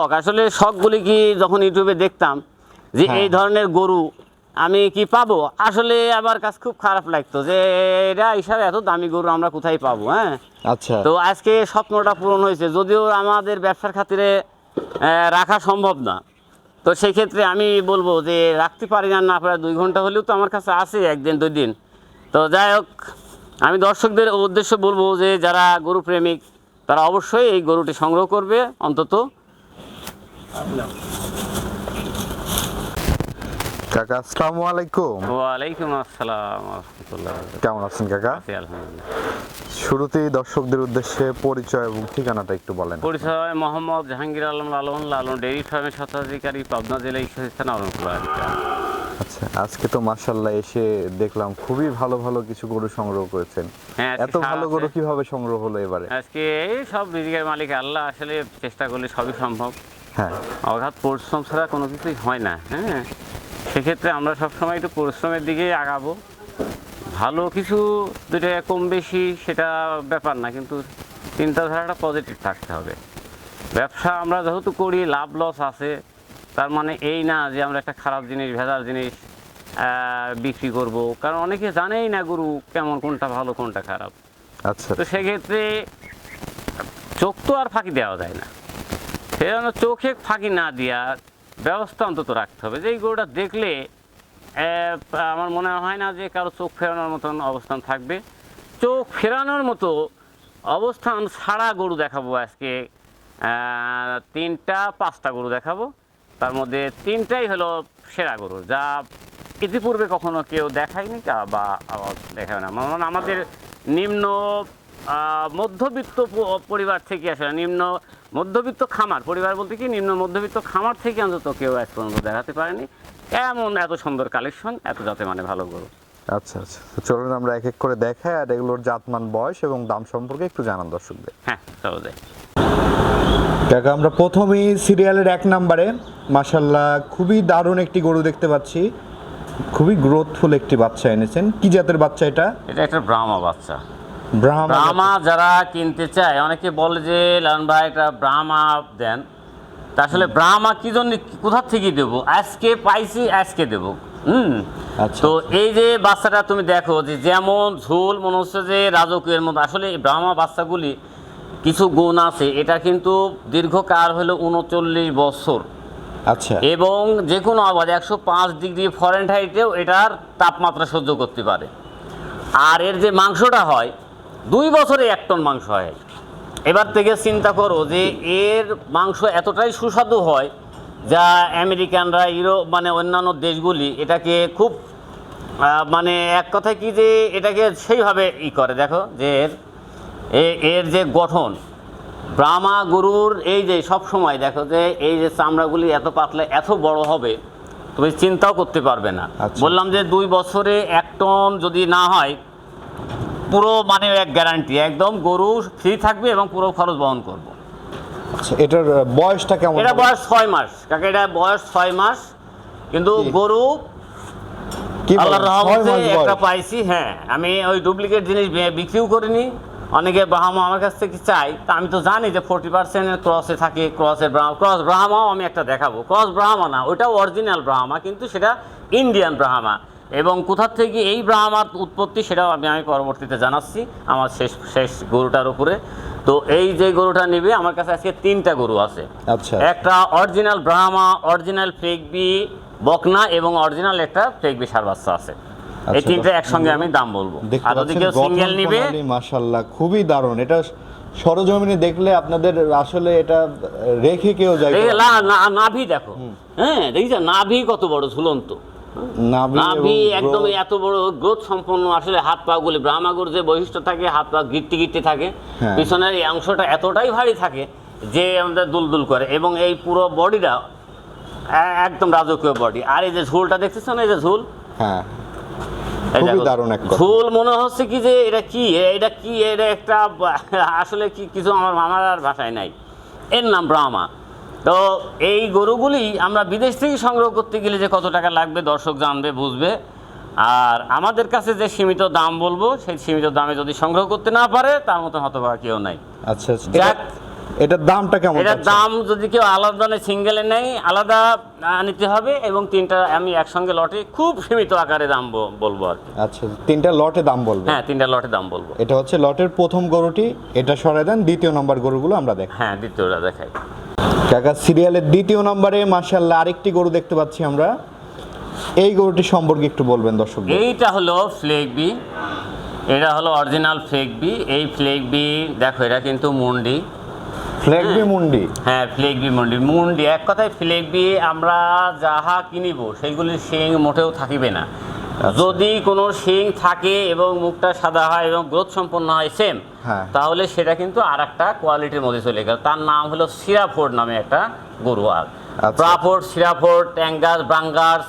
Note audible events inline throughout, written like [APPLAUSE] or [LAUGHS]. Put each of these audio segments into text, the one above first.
আসলে শখগুলি কি যখন ইউটিউবে দেখতাম যে হ্যাঁ। এই ধরনের গরু আমি কি পাবো? আসলে আমার কাছে খুব খারাপ লাগতো যে এটা হিসাবে এত দামি গরু আমরা কোথায় পাবো হ্যাঁ? আচ্ছা। তো আজকে স্বপ্নটা পূরণ হয়েছে যদিও আমাদের ব্যবসার খাতিরে রাখা সম্ভব না। তো সেই ক্ষেত্রে আমি বলব যে রাখতে পারি না না প্রায় দুই ঘণ্টা হলেও তো আমার কাছে আছে একদিন দুই দিন। তো যাই হোক আমি দর্শকদের উদ্দেশ্য বলব যে যারা গরু প্রেমিক তারা অবশ্যই এই গরুটি সংগ্রহ করবে অন্তত। কাকা আসসালামু আলাইকুম। ওয়ালাইকুম আসসালাম কেমন আছেন কাকা? আলহামদুলিল্লাহ। শুরুতেই দর্শকদের উদ্দেশ্যে পরিচয় এবং ঠিকানাটা একটু বলেন। পরিচয় মোহাম্মদ জাহাঙ্গীর আলম লালন লালন ডেইরি ফার্মের স্বত্বাধিকারী পাবনা জেলা অরণকুলা আচ্ছা আজকে তো মার্শাল্লাহ এসে দেখলাম খুবই ভালো ভালো কিছু গরু সংগ্রহ করেছেন। হ্যাঁ, এত ভালো গরু কীভাবে সংগ্রহ হলো এবারে? আজকে এই সব রিজিকের মালিক আল্লাহ আসলে চেষ্টা করলে সবই সম্ভব। হ্যাঁ। অগাধ পরিশ্রম ছাড়া কোনো কিছুই হয় না হ্যাঁ। সেক্ষেত্রে আমরা সবসময় একটু পরিশ্রমের দিকে আগাবো। ভালো কিছু দুটো কম বেশি সেটা ব্যাপার না কিন্তু চিন্তাধারাটা পজিটিভ থাকতে হবে। ব্যবসা আমরা যেহেতু করি লাভ লস আছে তার মানে এই না যে আমরা একটা খারাপ জিনিস ভেজাল জিনিস বিক্রি করব। কারণ অনেকে জানেই না গরু কেমন কোনটা ভালো কোনটা খারাপ। আচ্ছা। তো সেক্ষেত্রে চোখ তো আর ফাঁকি দেওয়া যায় না। সেজন্য চোখে ফাঁকি না দেওয়ার ব্যবস্থা অন্তত রাখতে হবে। যে এই গরুটা দেখলে আমার মনে হয় না যে কারও চোখ ফেরানোর মতন অবস্থান থাকবে। চোখ ফেরানোর মতো অবস্থান সারা গরু দেখাবো আজকে। তিনটা, পাঁচটা গরু দেখাবো। তার মধ্যে তিনটাই হলো সেরা গরু, যা ইতিপূর্বে কখনো কেউ দেখায়নি বা দেখাবে না। মানে আমাদের নিম্ন মধ্যবিত্ত পরিবার থেকে আসে নিম্ন মধ্যবিত্ত খামার পরিবার বলতে কি নিম্ন মধ্যবিত্ত খামার থেকে অন্তত কেউ আজ পর্যন্ত দেখাতে পারেনি। এমন এত সুন্দর কালেকশন এত যাতে মানে ভালো গরু। আচ্ছা আচ্ছা। তো চলুন আমরা এক এক করে দেখাই আর এগুলোর জাতমান বয়স এবং দাম সম্পর্কে একটু জানান দর্শকদের। হ্যাঁ চলো যাই। কাকা আমরা প্রথমেই সিরিয়ালের এক নম্বরে মাশাল্লাহ খুবই দারুণ একটি গরু দেখতে পাচ্ছি। খুবই গ্রোথফুল একটি বাচ্চা এনেছেন। কি জাতের বাচ্চা এটা? এটা একটা ব্রাহ্মা বাচ্চা। ব্রাহ্মা যারা কিনতে চায় অনেকে বলে যে লালন ভাই এটা ব্রাহ্মা দেন। তা আসলে ব্রাহ্মা কি জন্য কোথার থেকে দেবো? আজকে পাইছি আজকে দেবো। হুম? আচ্ছা। তো এই যে বাচ্চাটা তুমি দেখো যে যেমন ঝোল মনে হচ্ছে যে রাজকীয়ের মতো আসলে এই ব্রাহ্মা বাচ্চাগুলি কিছু গুণ আছে। এটা কিন্তু দীর্ঘকাল হলো উনচল্লিশ বছর। আচ্ছা। এবং যে কোনো আবাদ একশো পাঁচ ডিগ্রি ফরেন হাইটেও এটার তাপমাত্রা সহ্য করতে পারে। আর এর যে মাংসটা হয় দুই বছরে এক টন মাংস হয় এবার থেকে চিন্তা করো যে এর মাংস এতটাই সুস্বাদু হয় যা আমেরিকানরা ইউরোপ মানে অন্যান্য দেশগুলি এটাকে খুব মানে এক কথায় কি যে এটাকে সেইভাবে ই করে দেখো যে এর এর যে গঠন ব্রাহ্মা গরুর এই যে সব সময় দেখো যে এই যে চামড়াগুলি এত পাতলা এত বড় হবে তুমি চিন্তাও করতে পারবে না আচ্ছা। বললাম যে দুই বছরে এক টন যদি না হয় পুরো মানে এক গ্যারান্টি একদম গরু ফ্রি থাকবে এবং পুরো খরচ বহন করব। আচ্ছা এটার বয়সটা কেমন এটা বয়স ছয় মাস কাকে এটা বয়স ছয় মাস কিন্তু গরু? আল্লাহর রহমতে একটা পাইছি হ্যাঁ আমি ওই ডুপ্লিকেট জিনিস বিক্রিও করিনি অনেকে ব্রাহ্মা আমার কাছ থেকে চাই তা আমি তো জানি যে ফোর্টি পার্সেন্টের ক্রসে থাকে ক্রসের ব্রাহ্মা ক্রস ব্রাহ্মাও আমি একটা দেখাবো ক্রস ব্রাহ্মা না ওটাও অরিজিনাল ব্রাহ্মা কিন্তু সেটা ইন্ডিয়ান ব্রাহ্মা এবং কোথার থেকে এই ব্রাহ্মার উৎপত্তি সেটাও আমি আমি পরবর্তীতে জানাচ্ছি আমার শেষ শেষ গরুটার উপরে। তো এই যে গরুটা নেবে আমার কাছে আজকে তিনটা গরু আছে। আচ্ছা। একটা অরিজিনাল ব্রাহ্মা অরিজিনাল ফ্লেগবি বকনা এবং অরিজিনাল একটা ফ্লেগবি সার বাচ্চা আছে। এই আচ্ছা, তিনটা একসঙ্গে আমি দাম বলব। আর যদি কেউ সিঙ্গেল নিবে। মাশাল্লাহ খুবই দারুণ। এটা সরজমিনে দেখলে আপনাদের আসলে এটা রেখে কেউ যায় না- নাভি দেখো। হ্যাঁ দেখিস নাভি কত বড় ঝুলন্ত। নাভি একদম এত বড় গ্রোথ সম্পন্ন। আসলে হাত পা গুলি ব্রাহ্মাগুর যে বৈশিষ্ট্য থাকে হাত পা গিট্টি গিট্টি থাকে হ্যাঁ। পিছনের এই অংশটা এতটাই ভারী থাকে যে আমাদের দুলদুল করে। এবং এই পুরো বডিটা একদম রাজকীয় বডি। আর এই যে ঝুলটা দেখতেছো না এই যে ঝুল? হ্যাঁ। ঝুল মনে হচ্ছে কি যে এটা কি? এটা কি? এটা একটা [LAUGHS] আসলে কি কিছু আমার মামার আর ভাষায় নাই। এর নাম ব্রাহ্মা। তো এই গরুগুলি আমরা বিদেশ থেকে সংগ্রহ করতে গেলে যে কত টাকা লাগবে দর্শক জানবে বুঝবে। আর আমাদের কাছে যে সীমিত দাম বলব সেই সীমিত দামে যদি সংগ্রহ করতে না পারে তার মতো হতভাগা কেউ নাই। আচ্ছা আচ্ছা। যাক এটার দামটা কেমন এটার দাম যদি কেউ আলাদা নেয় সিঙ্গেলে নেই আলাদা নিতে হবে এবং তিনটা আমি একসঙ্গে লটে খুব সীমিত আকারে দাম বলব আর আচ্ছা তিনটা লটে দাম বলব? হ্যাঁ তিনটা লটে দাম বলব। এটা হচ্ছে লটের প্রথম গরুটি এটা সরাই দেন দ্বিতীয় নম্বর গরুগুলো আমরা দেখ হ্যাঁ দ্বিতীয়টা দেখাই। কাকা সিরিয়ালের দ্বিতীয় নম্বরে মাশাল্লাহ আরেকটি গরু দেখতে পাচ্ছি আমরা। এই গরুটি সম্পর্কে একটু বলবেন দর্শক এইটা হলো ফ্লেক বি এটা হলো অরিজিনাল ফ্লেক বি। এই ফ্লেক বি দেখো এটা কিন্তু মুন্ডি। ফ্ল্যাগবি মুন্ডি? হ্যাঁ ফ্লেক বি মুন্ডি। মুন্ডি এক কথায় ফ্লেক বি আমরা যাহা কিনিব সেইগুলির শিং মোটেও থাকিবে না। যদি কোনো শিং থাকে এবং মুখটা সাদা হয় এবং গ্রোথ সম্পন্ন হয় সেম হ্যাঁ। তাহলে সেটা কিন্তু আর একটা কোয়ালিটির মধ্যে চলে গেল। তার নাম হলো সিরাফোর্ড নামে একটা গরু আর। আচ্ছা। প্রাফোর্ড সিরাফোর্ড ট্যাঙ্গাস ব্রাঙ্গার্স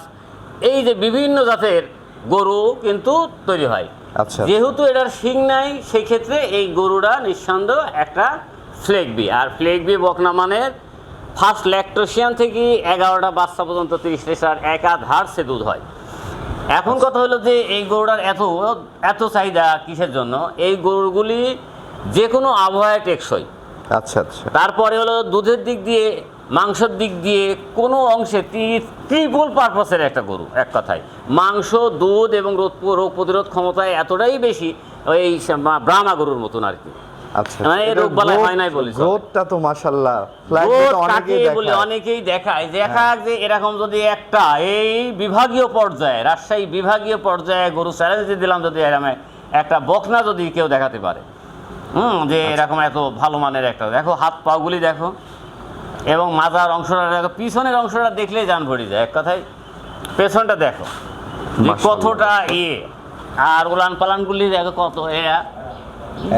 এই যে বিভিন্ন জাতের গরু কিন্তু তৈরি হয়। আচ্ছা। যেহেতু এটার শিং নাই সেই ক্ষেত্রে এই গরুটা নিঃসন্দেহ একটা ফ্লেগবি আর ফ্লেগবি বকনা মানের ফার্স্ট ল্যাকটোসিয়ান থেকে এগারোটা বাচ্চা পর্যন্ত তিরিশ লিটার একাধার সে দুধ হয়। এখন কথা হলো যে এই গরুটার এত এত চাহিদা কিসের জন্য? এই গরুগুলি যে কোনো আবহাওয়ায় টেকসই। আচ্ছা আচ্ছা। তারপরে হলো দুধের দিক দিয়ে মাংসের দিক দিয়ে কোনো অংশে ত্রিপুল পারপাসের একটা গরু এক কথায়। মাংস দুধ এবং রোগ প্রতিরোধ ক্ষমতায় এতটাই বেশি ওই ব্রাহ্মা গরুর মতন আর কি। আচ্ছা মানে রোগবালাই হয় নাই বলি গ্রোথটা তো অনেকেই বলে অনেকেই দেখায় দেখা যে এরকম যদি একটা এই বিভাগীয় পর্যায়ে রাজশাহী বিভাগীয় পর্যায়ে গরু চ্যালেঞ্জ দিলাম যদি এরকম একটা বকনা যদি কেউ দেখাতে পারে হুম যে আচ্ছা। এরকম এত ভালো মানের একটা। দেখো হাত পাগুলি দেখো এবং মাজার অংশটা দেখো পিছনের অংশটা দেখলেই জান ভরে যায়। এক কথায় পেছনটা দেখো কতটা ইয়ে আর উলান পালানগুলি দেখো কত এরা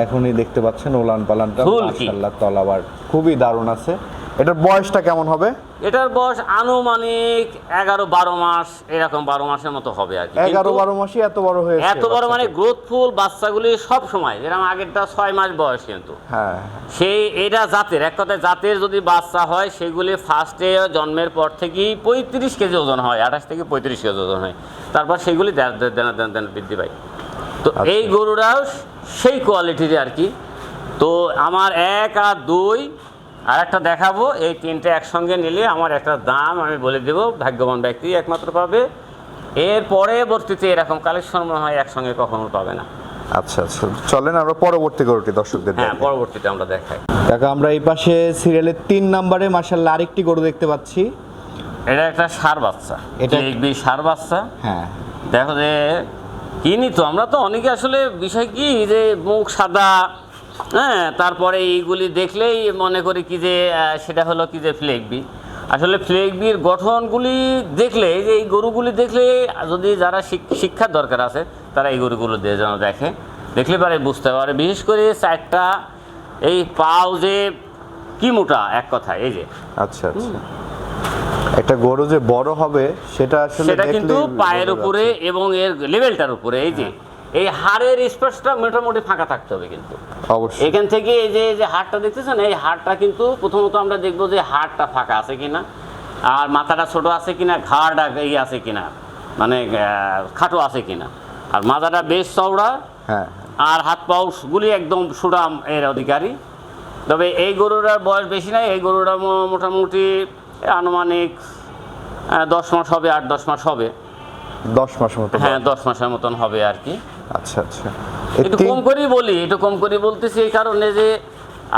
এখনই দেখতে পাচ্ছেন ওলান পালানটা? মাশাল্লাহ তলাবার। খুবই দারুণ আছে। এটার বয়সটা কেমন হবে? এটার বয়স আনুমানিক এগারো বারো মাস এরকম বারো মাসের মতো হবে আর কি। এগারো বারো মাসই এত বড় হয়েছে এত বড় মানে। গ্রোথফুল বাচ্চাগুলি সব সময় যেরকম আগেরটা ছয় মাস বয়স কিন্তু। হ্যাঁ সেই এটা জাতের এক কথায় জাতের যদি বাচ্চা হয় সেগুলি ফার্স্টে জন্মের পর থেকেই পঁয়ত্রিশ কেজি ওজন হয় আঠাশ থেকে পঁয়ত্রিশ কেজি ওজন হয়। তারপর সেগুলি দেনা দেনা দেনা বৃদ্ধি পায়। তো আচ্ছা। এই গরুরাও সেই কোয়ালিটির আর কি। তো আমার এক আর দুই আর একটা দেখাবো। এই তিনটে একসঙ্গে নিলে আমার একটা দাম আমি বলে দেব ভাগ্যবান ব্যক্তি একমাত্র পাবে। এর পরবর্তীতে এরকম কালেকশন মনে হয় একসঙ্গে কখনো পাবে না। আচ্ছা আচ্ছা। চলেন আমরা পরবর্তী গরুটি দর্শকদের হ্যাঁ পরবর্তীতে আমরা দেখাই। দেখো আমরা এই পাশে সিরিয়ালের তিন নম্বরে মাশাল্লাহ আরেকটি গরু দেখতে পাচ্ছি। এটা একটা সার বাচ্চা। এটা- সার বাচ্চা। হ্যাঁ। দেখো যে কিনি তো আমরা তো অনেকে আসলে বিষয় কি যে মুখ সাদা হ্যাঁ তারপরে এইগুলি দেখলেই মনে করি কি যে সেটা হলো কি যে ফ্লেগবি আসলে ফ্লেগবির গঠনগুলি দেখলে যে এই গরুগুলি দেখলে যদি যারা শিক- শিক্ষার দরকার আছে তারা এই গরুগুলো দিয়ে যেন দেখে। দেখলে পারে বুঝতে পারে। বিশেষ করে চারটা এই পাও যে কি মোটা এক কথায় এই যে। আচ্ছা আচ্ছা। একটা গরু যে বড় হবে সেটা আসলে সেটা কিন্তু পায়ের উপরে এবং এর লেভেলটার উপরে এই যে এই হাড়ের স্পেসটা মোটামুটি ফাঁকা থাকতে হবে কিন্তু। অবশ্যই। এখান থেকে এই যে এই যে হাড়টা দেখতেছেন এই হাড়টা কিন্তু প্রথমত আমরা দেখব যে হাড়টা ফাঁকা আছে কিনা আর মাথাটা ছোট আছে কিনা ঘাড়টা এই আছে কিনা মানে খাটো আছে কিনা। আর মাথাটা বেশ চওড়া হ্যাঁ। আর হাত পাউসগুলি একদম সুরাম এর অধিকারী। তবে এই গরুটার বয়স বেশি নাই এই গরুটা মোটামুটি আনুমানিক দশ মাস হবে আট দশ মাস হবে। দশ মাস মতো হ্যাঁ দশ মাসের মতন হবে আর কি। আচ্ছা আচ্ছা। একটু কম করেই বলি একটু কম করে বলতেছি এই কারণে যে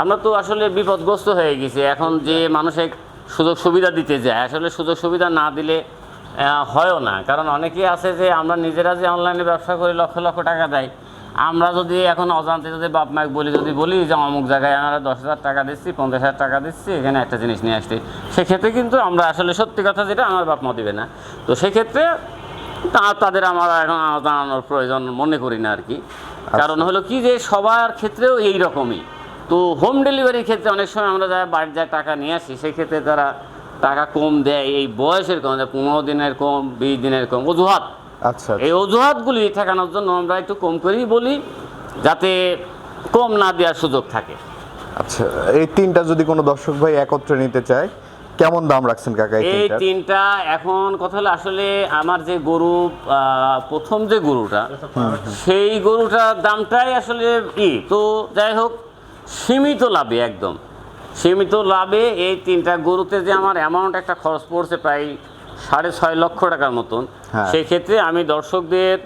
আমরা তো আসলে বিপদগ্রস্ত হয়ে গেছি। এখন যে মানুষে সুযোগ সুবিধা দিতে যায় আসলে সুযোগ সুবিধা না দিলে হয়ও না। কারণ অনেকেই আছে যে আমরা নিজেরা যে অনলাইনে ব্যবসা করি লক্ষ লক্ষ টাকা দেয়। আমরা যদি এখন অজান্তে যদি বাপ মাকে বলি যদি বলি যে অমুক জায়গায় আমরা দশ হাজার টাকা দিচ্ছি পঞ্চাশ হাজার টাকা দিচ্ছি এখানে একটা জিনিস নিয়ে আসছি সেক্ষেত্রে কিন্তু আমরা আসলে সত্যি কথা যেটা আমার বাপ মা দিবে না। তো সেক্ষেত্রে তা তাদের আমার এখন জানানোর প্রয়োজন মনে করি না আর কি। কারণ হলো কি যে সবার ক্ষেত্রেও এই রকমই তো হোম ডেলিভারির ক্ষেত্রে অনেক সময় আমরা যারা বাড়ির যা টাকা নিয়ে আসি সেক্ষেত্রে তারা টাকা কম দেয় এই বয়সের কম যে পনেরো দিনের কম বিশ দিনের কম অজুহাত। আচ্ছা এই অজুহাতগুলি ঠেকানোর জন্য আমরা একটু কম করেই বলি যাতে কম না দেওয়ার সুযোগ থাকে। আচ্ছা এই তিনটা যদি কোনো দর্শক ভাই একত্রে নিতে চায় কেমন দাম রাখছেন কাকা এই এই তিনটা এখন কথা হলো আসলে আমার যে গরু প্রথম যে গরুটা সেই গরুটার দামটাই আসলে ই। তো যাই হোক সীমিত লাভে একদম। সীমিত লাভে এই তিনটা গরুতে যে আমার অ্যামাউন্ট একটা খরচ পড়ছে প্রায় সাড়ে ছয় লক্ষ টাকার মতন। হ্যাঁ। সেই ক্ষেত্রে আমি দর্শকদের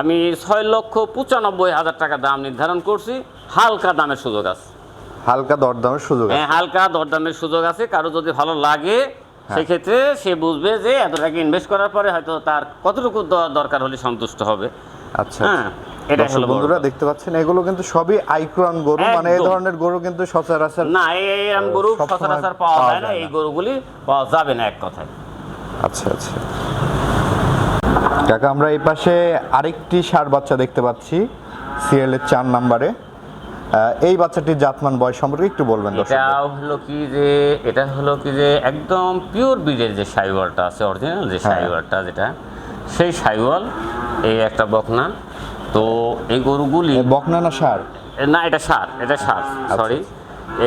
আমি ছয় লক্ষ পঁচানব্বই হাজার টাকা দাম নির্ধারণ করছি। হালকা দামের সুযোগ আছে। হালকা দরদামের সুযোগ হ্যাঁ হালকা দরদামের সুযোগ আছে। কারও যদি ভালো লাগে হ্যাঁ। সেক্ষেত্রে সে বুঝবে যে এত টাকা ইনভেস্ট করার পরে হয়তো তার কতটুকু দরকার হলে সন্তুষ্ট হবে। আচ্ছা হ্যাঁ এটাই দর্শক হলো বন্ধুরা দেখতে পাচ্ছেন এগুলো কিন্তু সবই আইক্রন গরু। মানে এই ধরনের গরু কিন্তু সচরাচর না এই গরু সচরাচর পাওয়া যায় না। এই গরুগুলি পাওয়া যাবে না এক কথায়। আচ্ছা আচ্ছা। কাকা আমরা এই পাশে আরেকটি ষাঁড় বাচ্চা দেখতে পাচ্ছি সিরিয়ালের চার নাম্বারে। এই বাচ্চাটির জাতমান বয়স সম্পর্কে একটু বলবেন এটা হলো কি যে এটা হলো কি যে একদম পিওর ব্রিডের যে সাইওয়ালটা আছে অরিজিনাল যে হ্যাঁ। সাইওয়ালটা যেটা সেই সাইওয়াল এই একটা বকনা। তো এই গরুগুলি বকনা না ষাঁড়? না এটা সার এটা সার আচ্ছা। সরি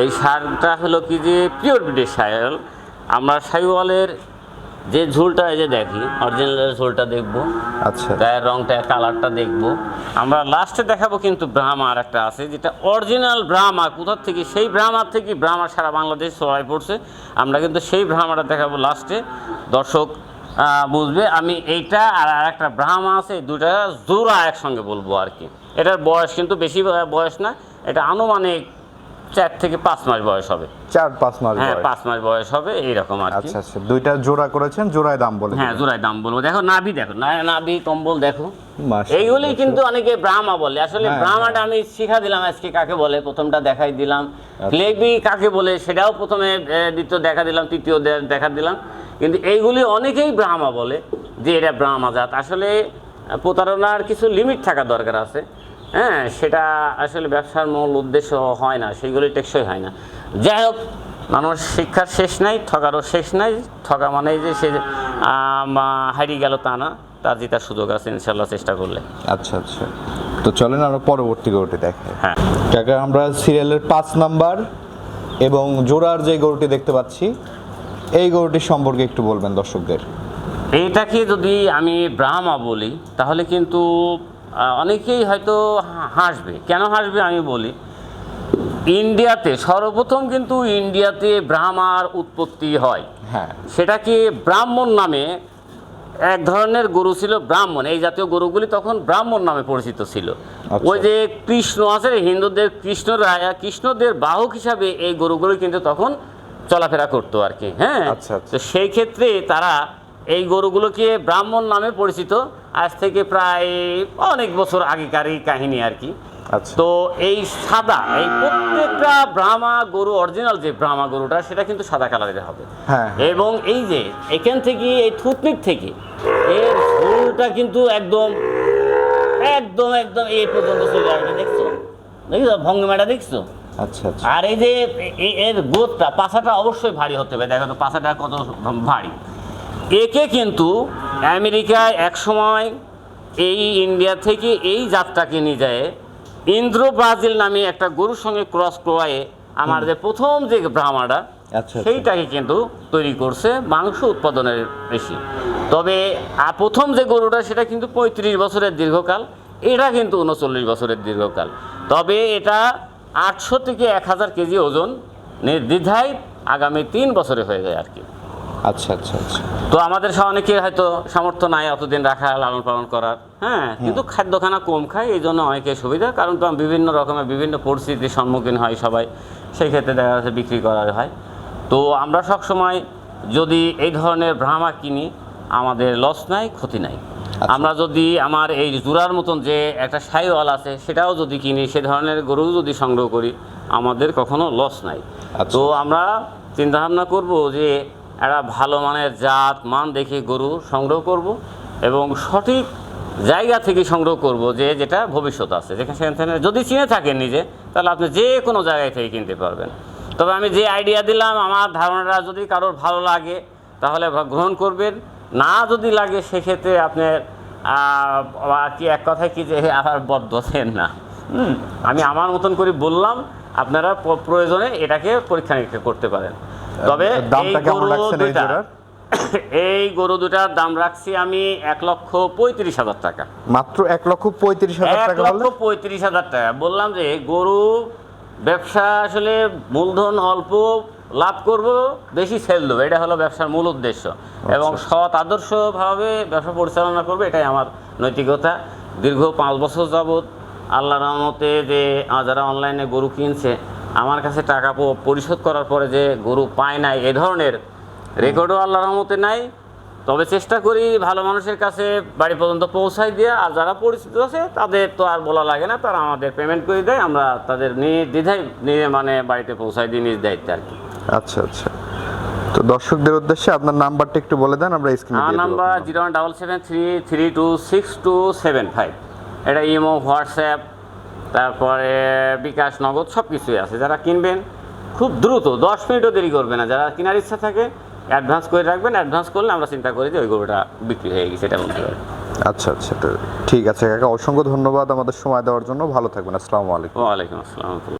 এই সারটা হলো কি যে পিওর ব্রিডের সাইওয়াল। আমরা সাইওয়ালের যে ঝোলটা এই যে দেখি অরিজিনালের ঝোলটা দেখব। আচ্ছা। গায়ের রংটা কালারটা দেখব। আমরা লাস্টে দেখাবো কিন্তু ব্রাহ্মা আর একটা আছে যেটা অরিজিনাল ব্রাহ্মা কোথার থেকে? সেই ব্রাহ্মার থেকে ব্রাহ্মা সারা বাংলাদেশ ছড়াই পড়ছে। আমরা কিন্তু সেই ব্রাহ্মাটা দেখাবো লাস্টে দর্শক বুঝবে আমি এইটা আর একটা ব্রাহ্মা আছে দুটা জোড়া একসঙ্গে বলব আর কি। এটার বয়স কিন্তু বেশি বয়স না এটা আনুমানিক চার থেকে পাঁচ মাস বয়স হবে। চার পাঁচ মাস হ্যাঁ পাঁচ মাস বয়স হবে এইরকম আর কি। আচ্ছা আচ্ছা দুইটা জোড়া করেছেন জোড়ায় দাম বলে হ্যাঁ জোড়ায় দাম বলব। দেখো নাভি দেখো নাভি কম্বল দেখো। এইগুলি কিন্তু অনেকে ব্রাহ্মা বলে। আসলে হ্যাঁ, ব্রাহ্মাটা আমি শিখা দিলাম আজকে কাকে বলে? প্রথমটা দেখাই দিলাম। ফ্লেগবি কাকে বলে সেটাও প্রথমে দ্বিতীয় দেখা দিলাম তৃতীয় দেখা দিলাম। কিন্তু এইগুলি অনেকেই ব্রাহ্মা বলে যে এটা ব্রাহ্মা জাত। আসলে প্রতারণার কিছু লিমিট থাকা দরকার আছে। হ্যাঁ সেটা আসলে ব্যবসার মূল উদ্দেশ্য হয় না সেইগুলি টেকসই হয় না। যাই হোক মানুষ শিক্ষার শেষ নাই ঠকারও শেষ নাই ঠকা মানে যে সে হারিয়ে গেল তা না তার জেতার সুযোগ আছে ইনশাল্লাহ চেষ্টা করলে। আচ্ছা আচ্ছা। তো চলেন আমরা পরবর্তী গরুটি দেখাই হ্যাঁ। কাকা আমরা সিরিয়ালের পাঁচ নাম্বার এবং জোড়ার যে গরুটি দেখতে পাচ্ছি এই গরুটির সম্পর্কে একটু বলবেন দর্শকদের। এইটাকে যদি আমি ব্রাহ্মা বলি তাহলে কিন্তু অনেকেই হয়তো হাসবে। কেন হাসবে আমি বলি ইন্ডিয়াতে সর্বপ্রথম কিন্তু ইন্ডিয়াতে ব্রাহ্মার উৎপত্তি হয়। হ্যাঁ। সেটাকে ব্রাহ্মণ নামে এক ধরনের গরু ছিল ব্রাহ্মণ। এই জাতীয় গরুগুলি তখন ব্রাহ্মণ নামে পরিচিত ছিল। আচ্ছা। ওই যে কৃষ্ণ আছে হিন্দুদের কৃষ্ণ রায়া কৃষ্ণদের বাহক হিসাবে এই গরুগুলি কিন্তু তখন চলাফেরা করতো আর কি হ্যাঁ। আচ্ছা, আচ্ছা। তো সেই ক্ষেত্রে তারা এই গরুগুলোকে ব্রাহ্মণ নামে পরিচিত? আজ থেকে প্রায় অনেক বছর আগেকারই কাহিনী আর কি। আচ্ছা। তো এই সাদা এই প্রত্যেকটা ব্রাহ্মা গরু অরিজিনাল যে ব্রাহ্মা গরুটা সেটা কিন্তু সাদা কালারের হবে। হ্যাঁ এবং এই যে এখান থেকে এই থুতনির থেকে এর ঝোলটা কিন্তু একদম একদম একদম এই পর্যন্ত চলে আসবে দেখছ? দেখছ? ভঙ্গিমাটা দেখছ? আচ্ছা আচ্ছা। আর এই যে এর গোদটা পাছাটা অবশ্যই ভারী হতে হবে। দেখো তো পাছাটা কত ভারী। একে কিন্তু আমেরিকায় এক সময় এই ইন্ডিয়া থেকে এই জাতটাকে নিয়ে যায়। ইন্দ্র ব্রাজিল নামে একটা গরুর সঙ্গে ক্রস করায়ে আমার যে প্রথম যে ব্রাহ্মাটা আচ্ছা, আচ্ছা। সেইটাকে কিন্তু তৈরি করছে মাংস উৎপাদনের বেশি তবে প্রথম যে গরুটা সেটা কিন্তু পঁয়ত্রিশ বছরের দীর্ঘকাল এটা কিন্তু উনচল্লিশ বছরের দীর্ঘকাল। তবে এটা আটশো থেকে এক হাজার কেজি ওজন নির্দ্বিধায় আগামী তিন বছরে হয়ে যায় আর কি। আচ্ছা আচ্ছা আচ্ছা। তো আমাদের অনেকের হয়তো সামর্থ্য নাই অতদিন রাখা লালন পালন করার। হ্যাঁ কিন্তু খাদ্যখানা কম খায় এই জন্য অনেকের সুবিধা কারণ তো বিভিন্ন রকমের বিভিন্ন পরিস্থিতির সম্মুখীন হয় সবাই সেই ক্ষেত্রে দেখা যাচ্ছে বিক্রি করা হয়। তো আমরা সবসময় যদি এই ধরনের ভ্রামা কিনি আমাদের লস নাই ক্ষতি নাই। আমরা যদি আমার এই জোড়ার মতন যে একটা সাইওয়াল আছে সেটাও যদি কিনি সে ধরনের গরু যদি সংগ্রহ করি আমাদের কখনো লস নাই। আচ্ছা। তো আমরা চিন্তা ভাবনা করব যে একটা ভালো মানের জাত, মান দেখে গরু সংগ্রহ করব এবং সঠিক জায়গা থেকে সংগ্রহ করব যে যেটা ভবিষ্যৎ আছে। যেখানে সেখান যদি চিনে থাকেন নিজে, তাহলে আপনি যে কোনো জায়গায় থেকে কিনতে পারবেন। তবে আমি যে আইডিয়া দিলাম, আমার ধারণাটা যদি কারোর ভালো লাগে, তাহলে গ্রহণ করবেন। না যদি লাগে, সেক্ষেত্রে আপনার আর কি এক কথায় কি যে আবার বদ্ধ দেন না। আমি আমার মতন করে বললাম, আপনারা প্রয়োজনে এটাকে পরীক্ষা নিরীক্ষা করতে পারেন। তবে দামটা এই কেমন গরু এই জোড়ার? [COUGHS] এই গরু দুটার দাম রাখছি আমি এক লক্ষ পঁয়ত্রিশ হাজার টাকা। মাত্র এক লক্ষ পঁয়ত্রিশ হাজার এক টাকা লক্ষ পঁয়ত্রিশ হাজার টাকা। বললাম যে গরু ব্যবসা আসলে মূলধন অল্প লাভ করব বেশি সেল দেবো। এটা হলো ব্যবসার মূল উদ্দেশ্য। এবং সৎ আদর্শভাবে ব্যবসা পরিচালনা করবে এটাই আমার নৈতিকতা। দীর্ঘ পাঁচ বছর যাবৎ আল্লাহ রহমতে যে যারা অনলাইনে গরু কিনছে আমার কাছে টাকা পরিশোধ করার পরে যে গরু পায় নাই এ ধরনের রেকর্ডও আল্লাহ রহমতে নাই। তবে চেষ্টা করি ভালো মানুষের কাছে বাড়ি পর্যন্ত পৌঁছাই দিয়ে আর যারা পরিচিত আছে তাদের তো আর বলা লাগে না তারা আমাদের পেমেন্ট করে দেয় আমরা তাদের নিয়ে দ্বিধায় নিয়ে মানে বাড়িতে পৌঁছাই দিই নিজ দায়িত্বে আর কি। আচ্ছা আচ্ছা। তো দর্শকদের উদ্দেশ্যে আপনার নাম্বারটা একটু বলে দেন আমরা স্ক্রিনে আমার number zero one double seven three three two six two seven five. এটা ইমো হোয়াটসঅ্যাপ তারপরে বিকাশ নগদ সব কিছুই আছে। যারা কিনবেন খুব দ্রুত দশ মিনিটও দেরি করবে না। যারা কেনার ইচ্ছা থাকে অ্যাডভান্স করে রাখবেন। অ্যাডভান্স করলে আমরা চিন্তা করি যে ওই গরুটা বিক্রি হয়ে গেছে এটা বলতে পারি আচ্ছা আচ্ছা তো ঠিক আছে কাকা অসংখ্য ধন্যবাদ আমাদের সময় দেওয়ার জন্য। ভালো থাকবেন আসসালামু আলাইকুম। ওয়ালাইকুম আসসালাম।